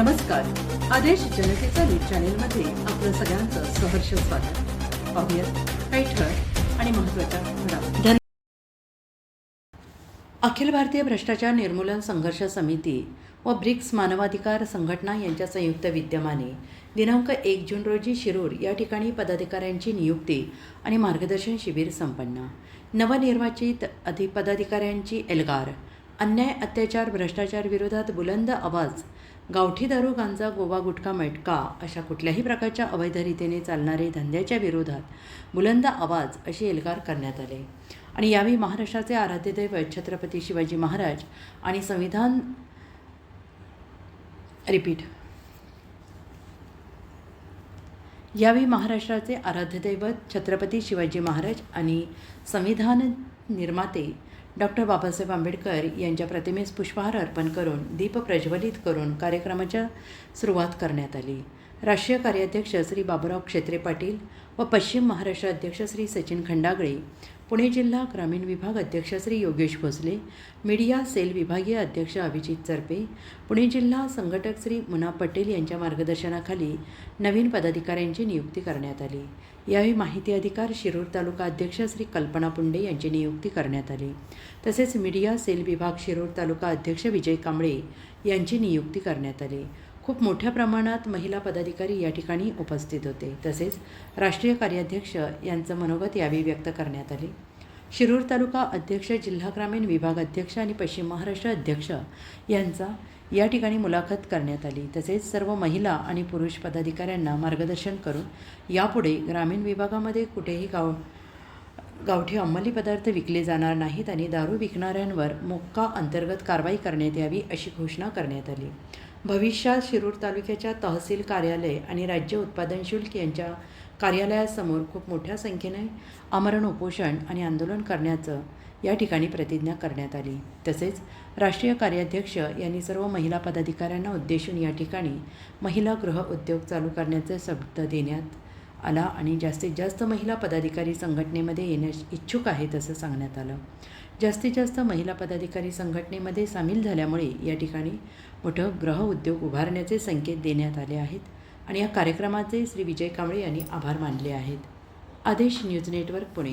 नमस्कार. आदेश जनतेचा न्यूज चॅनेलमध्ये आपलं सगळ्यांचं सहर्ष स्वागत. पाहुयात काही ठळक आणि महत्त्वाच्या घडामोडी. अखिल भारतीय भ्रष्टाचार निर्मूलन संघर्ष समिती व ब्रिक्स मानवाधिकार संघटना यांच्या संयुक्त विद्यमाने दिनांक एक जून रोजी शिरूर या ठिकाणी पदाधिकाऱ्यांची नियुक्ती आणि मार्गदर्शन शिबिर संपन्न. नवनिर्वाचित अधि पदाधिकाऱ्यांची एल्गार अन्याय अत्याचार भ्रष्टाचार विरोधात बुलंद आवाज गावठी दारू गांजा गोवा गुटखा मटका अशा कुठल्याही प्रकारच्या अवैधरितीने चालणारे धंद्याच्या विरोधात बुलंद आवाज अशी एल्गार करण्यात आले. आणि यावेळी महाराष्ट्राचे आराध्यदैव छत्रपती शिवाजी महाराज आणि संविधान रिपीट. यावेळी महाराष्ट्राचे आराध्यदैवत छत्रपती शिवाजी महाराज आणि संविधान निर्माते डॉक्टर बाबासाहेब आंबेडकर यांच्या प्रतिमेस पुष्पहार अर्पण करून दीप प्रज्वलित करून कार्यक्रमाच्या सुरुवात करण्यात आली. राष्ट्रीय कार्याध्यक्ष श्री बाबुराव क्षेत्रे पाटील व पश्चिम महाराष्ट्र अध्यक्ष श्री सचिन खंडागळे पुणे जिल्हा ग्रामीण विभाग अध्यक्ष श्री योगेश भोसले मीडिया सेल विभागीय अध्यक्ष अभिजित चरपे पुणे जिल्हा संघटक श्री मुना पटेल यांच्या मार्गदर्शनाखाली नवीन पदाधिकाऱ्यांची नियुक्ती करण्यात आली. यावेळी माहिती अधिकार शिरूर तालुका अध्यक्ष श्री कल्पना पुंडे यांची नियुक्ती करण्यात आली. तसेच मीडिया सेल विभाग शिरूर तालुका अध्यक्ष विजय कांबळे यांची नियुक्ती करण्यात आली. खूप मोठ्या प्रमाणात महिला पदाधिकारी या ठिकाणी उपस्थित होते. तसेच राष्ट्रीय कार्याध्यक्ष यांचं मनोगत यावेळी व्यक्त करण्यात आले. शिरूर तालुका अध्यक्ष जिल्हा ग्रामीण विभाग अध्यक्ष आणि पश्चिम महाराष्ट्र अध्यक्ष यांचा या ठिकाणी मुलाखत करण्यात आली. तसेच सर्व महिला आणि पुरुष पदाधिकाऱ्यांना मार्गदर्शन करून यापुढे ग्रामीण विभागामध्ये कुठेही गाव गावठी अंमली पदार्थ विकले जाणार नाहीत आणि दारू विकणाऱ्यांवर मोक्का अंतर्गत कारवाई करण्यात यावी अशी घोषणा करण्यात आली. भविष्यात शिरूर तालुक्याच्या तहसील कार्यालय आणि राज्य उत्पादन शुल्क यांच्या कार्यालयासमोर खूप मोठ्या संख्येने आमरण उपोषण आणि आंदोलन करण्याचं या ठिकाणी प्रतिज्ञा करण्यात आली. तसेच राष्ट्रीय कार्याध्यक्ष यांनी सर्व महिला पदाधिकाऱ्यांना उद्देशून या ठिकाणी महिला गृह उद्योग चालू करण्याचे शब्द देण्यात आला आणि जास्तीत जास्त महिला पदाधिकारी संघटनेमध्ये येण्यास इच्छुक आहेत असं सांगण्यात आलं. जास्तीत जास्त महिला पदाधिकारी संघटनेमध्ये सामील झाल्यामुळे या ठिकाणी मोठं ग्रह उद्योग उभारण्याचे संकेत देण्यात आले आहेत आणि या कार्यक्रमाचे श्री विजय कांबळे यांनी आभार मानले आहेत. आदेश न्यूज नेटवर्क पुणे.